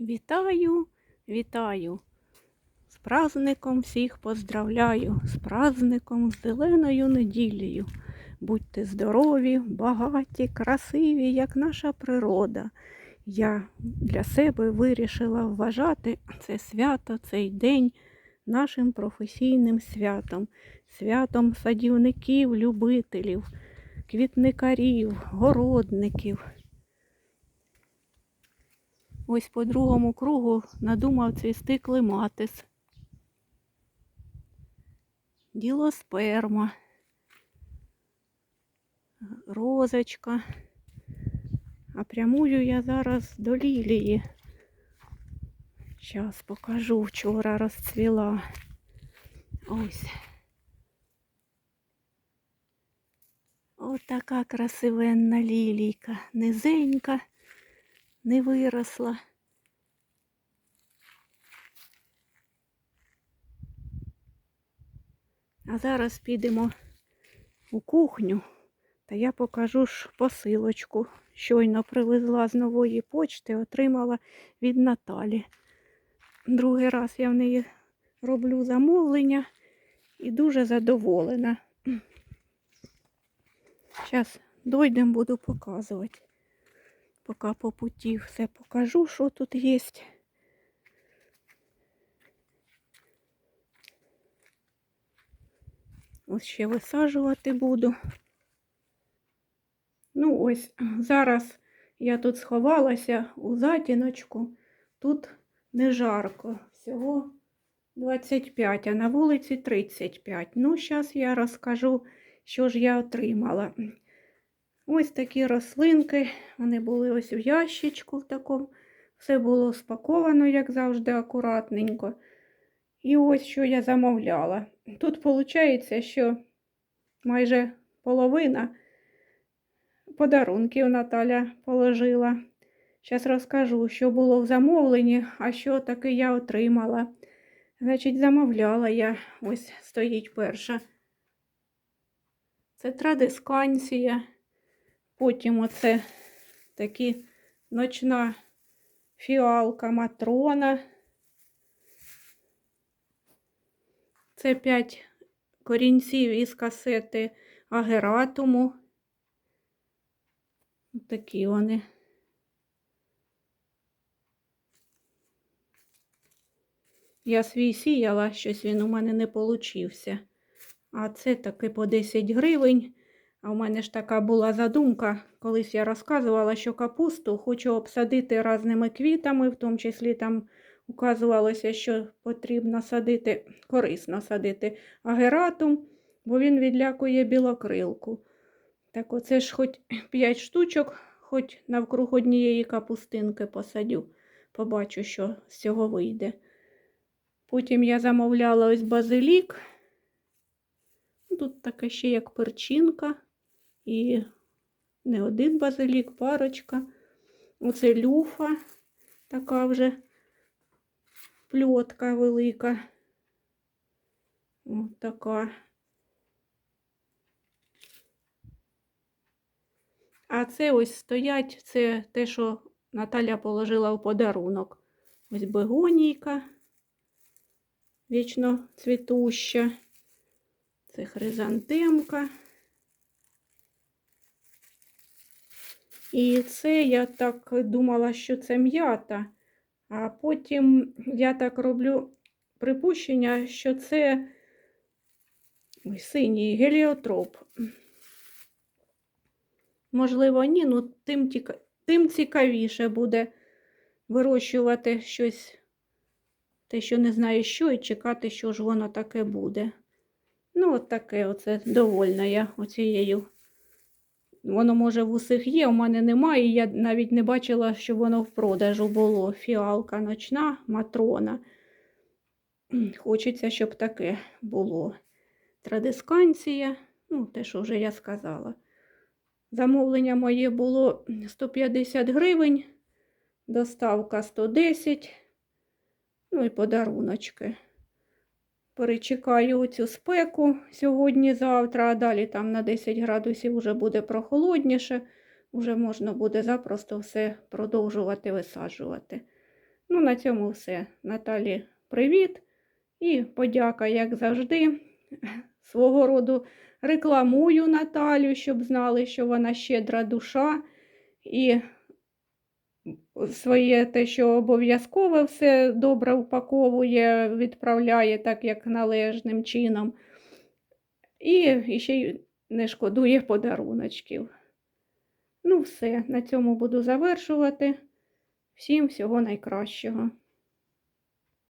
Вітаю, вітаю. З праздником всіх поздравляю, з праздником, з зеленою неділею. Будьте здорові, багаті, красиві, як наша природа. Я для себе вирішила вважати це свято, цей день нашим професійним святом, святом садівників, любителів, квітникарів, городників. Ось по другому кругу надумав цвісти клематис. Ділосперма. Розочка. А прямую я зараз до лілії. Зараз покажу, вчора розцвіла. Ось. Отака красивенна лілійка, низенька не виросла. А зараз підемо у кухню, та я покажу ж посилочку. Щойно привезла з нової почти, отримала від Наталі. Другий раз я в неї роблю замовлення і дуже задоволена. Зараз дойдемо, буду показувати. Поки по путі все покажу, що тут є. Ось ще висаджувати буду. Ну, ось зараз я тут сховалася у затіночку. Тут не жарко. Всього 25, а на вулиці 35. Ну, зараз я розкажу, що ж я отримала. Ось такі рослинки, вони були ось в ящичку в такому. Все було спаковано, як завжди, акуратненько. І ось що я замовляла. Тут виходить, що майже половина подарунків Наталя положила. Зараз розкажу, що було в замовленні, а що таки я отримала. Значить, замовляла я, ось стоїть перша. Це традисканція. Потім оце такі ночна фіалка матрона. Це 5 корінців із касети агератуму. Такі вони. Я свій сіяла, щось він у мене не получився. А це таки по 10 гривень. А в мене ж така була задумка, колись я розказувала, що капусту хочу обсадити різними квітами, в тому числі там указувалося, що потрібно садити, корисно садити агератум, бо він відлякує білокрилку. Так оце ж хоч 5 штучок, хоч навкруг однієї капустинки посадю. Побачу, що з цього вийде. Потім я замовляла ось базилік. Тут таке ще як перчинка. І не один базилік, парочка. Оце люфа, така вже пльотка велика. Ось така. А це ось стоять, це те, що Наталя положила в подарунок. Ось бегонійка, вічно цвітуща. Це хризантемка. І це я так думала, що це м'ята, а потім я так роблю припущення, що це Ой, синій геліотроп. Можливо, ні, ну тим, тіка... тим цікавіше буде вирощувати щось, те, що не знаю що, і чекати, що ж воно таке буде. Ну, от таке оце довольна я оцією. Воно, може, в усіх є, у мене немає. і Я навіть не бачила, що воно в продажу було. Фіалка ночна, матрона. Хочеться, щоб таке було. Традисканція, ну, те, що вже я сказала. Замовлення моє було 150 гривень, доставка 110, ну і подаруночки. Перечекаю цю спеку сьогодні-завтра, а далі там на 10 градусів вже буде прохолодніше, вже можна буде запросто все продовжувати висаджувати. Ну, на цьому все. Наталі, привіт. І подяка, як завжди, свого роду рекламую Наталю, щоб знали, що вона щедра душа. І своє те, що обов'язково все добре упаковує, відправляє так, як належним чином. І ще й не шкодує подаруночків. Ну, все, на цьому буду завершувати. Всім всього найкращого.